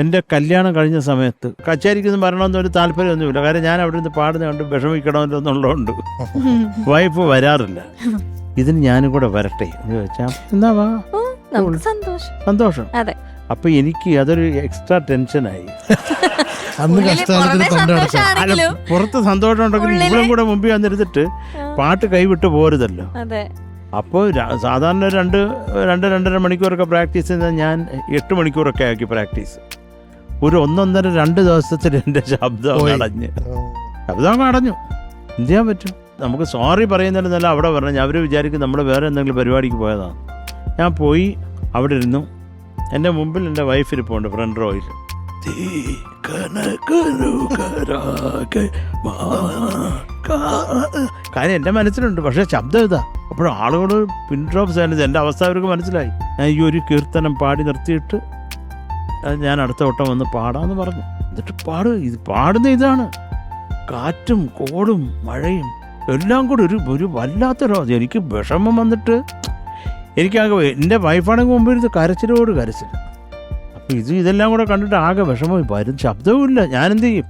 എന്റെ കല്യാണം കഴിഞ്ഞ സമയത്ത് കച്ചേരിക്കൊന്നും വരണമെന്ന് ഒരു താല്പര്യമൊന്നുമില്ല. കാര്യം ഞാൻ അവിടെ നിന്ന് പാടുന്ന കണ്ട് വിഷമിക്കണമല്ലോ എന്നുള്ളതുകൊണ്ട് വൈഫ് വരാറില്ല. ഇതിന് ഞാനും കൂടെ വരട്ടെ എന്ന് വെച്ചാ എന്നാ വാ. ഓ, നമുക്ക് സന്തോഷം. സന്തോഷം. അതെ. അപ്പൊ എനിക്ക് അതൊരു എക്സ്ട്രാ ടെൻഷനായി. അന്ന് കഷ്ടകാലത്തിന് പുറത്ത് സന്തോഷം ഉണ്ടെങ്കിൽ ഇവിടെ ഇവളും കൂടെ മുമ്പിൽ വന്നിരുന്നിട്ട് പാട്ട് കൈവിട്ട് പോരുതല്ലോ. അതെ. അപ്പോൾ സാധാരണ രണ്ട് രണ്ട് രണ്ടര മണിക്കൂറൊക്കെ പ്രാക്ടീസ് ചെയ്താൽ ഞാൻ എട്ട് മണിക്കൂറൊക്കെ ആക്കി പ്രാക്ടീസ്. ഒരു ഒന്നൊന്നര രണ്ട് ദിവസത്തിൽ എന്റെ ശബ്ദം. അടഞ്ഞ്. ശബ്ദം അങ്ങ് അടഞ്ഞു. എന്ത് ചെയ്യാൻ പറ്റും? നമുക്ക് സോറി പറയുന്നതിനല്ല അവിടെ പറഞ്ഞു അവർ വിചാരിക്കും നമ്മൾ വേറെ എന്തെങ്കിലും പരിപാടിക്ക് പോയതാണ്. ഞാൻ പോയി അവിടെ ഇരുന്നു. എന്റെ മുമ്പിൽ എന്റെ വൈഫ് ഇരിപ്പുണ്ട് ഫ്രണ്ട് റോയിൽ കാര്യം എന്റെ മനസ്സിലുണ്ട് പക്ഷേ ശബ്ദം ഇതാ. അപ്പോഴും ആളുകൾ പിൻ ഡ്രോപ്പ് സൈലൻസ് എന്റെ അവസ്ഥ അവർക്ക് മനസ്സിലായി. ഞാൻ ഈ ഒരു കീർത്തനം പാടി നിർത്തിയിട്ട് ഞാൻ അടുത്ത വട്ടം വന്ന് പാടാന്ന് പറഞ്ഞു. എന്നിട്ട് പാട് ഇത് പാടുന്ന ഇതാണ്. കാറ്റും കോടും മഴയും എല്ലാം കൂടി ഒരു ഒരു വല്ലാത്തൊരു. എനിക്ക് വിഷമം വന്നിട്ട് എനിക്കാകെ എന്റെ വൈഫാണെങ്കിൽ മുമ്പ് ഇരുന്ന് കരച്ചിലോട് കരച്ചിൽ. അപ്പോൾ ഇത് ഇതെല്ലാം കൂടെ കണ്ടിട്ട് ആകെ വിഷമമായി. വരും ശബ്ദവും ഇല്ല എന്ത് ചെയ്യും?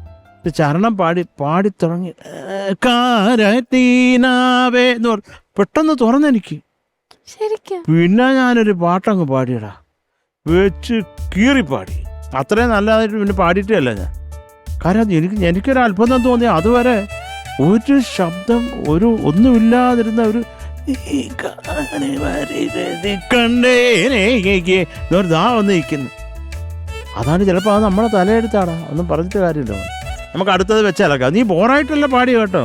ഇത് ചരണം പാടി പാടി തുടങ്ങി. "ഏ, കാരത്തീനാവേ എന്ന് പറഞ്ഞു. പെട്ടെന്ന് തുറന്നെനിക്ക്. പിന്നെ ഞാനൊരു പാട്ടങ്ങ് പാടിയടാ. വെച്ച് കീറിപ്പാടി. അത്രയും നല്ലതായിട്ട് പിന്നെ പാടിയിട്ടേ അല്ല ഞാൻ. കാരണം എനിക്ക് എനിക്കൊരു അത്ഭുതം തോന്നി. അതുവരെ ഒരു ശബ്ദം ഒരു ഒന്നുമില്ലാതിരുന്ന ഒരു ദാ വന്ന് നിൽക്കുന്നു. അതാണ് ചിലപ്പോൾ അത് നമ്മളെ തലയെടുത്താടാ. ഒന്നും പറഞ്ഞിട്ട് കാര്യമില്ല. നമുക്ക് അടുത്തത് വെച്ചാലൊക്കെ നീ ബോറായിട്ടല്ല പാടി കേട്ടോ.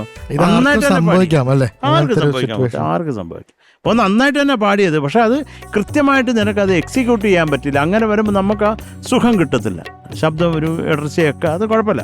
ആർക്ക്. സംഭവിക്കാം. ആർക്ക് സംഭവിക്കും. അപ്പോൾ നന്നായിട്ട് തന്നെ പാടിയത്. പക്ഷേ അത് കൃത്യമായിട്ട് നിനക്കത് എക്സിക്യൂട്ട് ചെയ്യാൻ പറ്റില്ല. അങ്ങനെ വരുമ്പോൾ നമുക്ക് ആ സുഖം കിട്ടത്തില്ല. ശബ്ദം ഒരു ഇടർച്ചയൊക്കെ അത് കുഴപ്പമില്ല.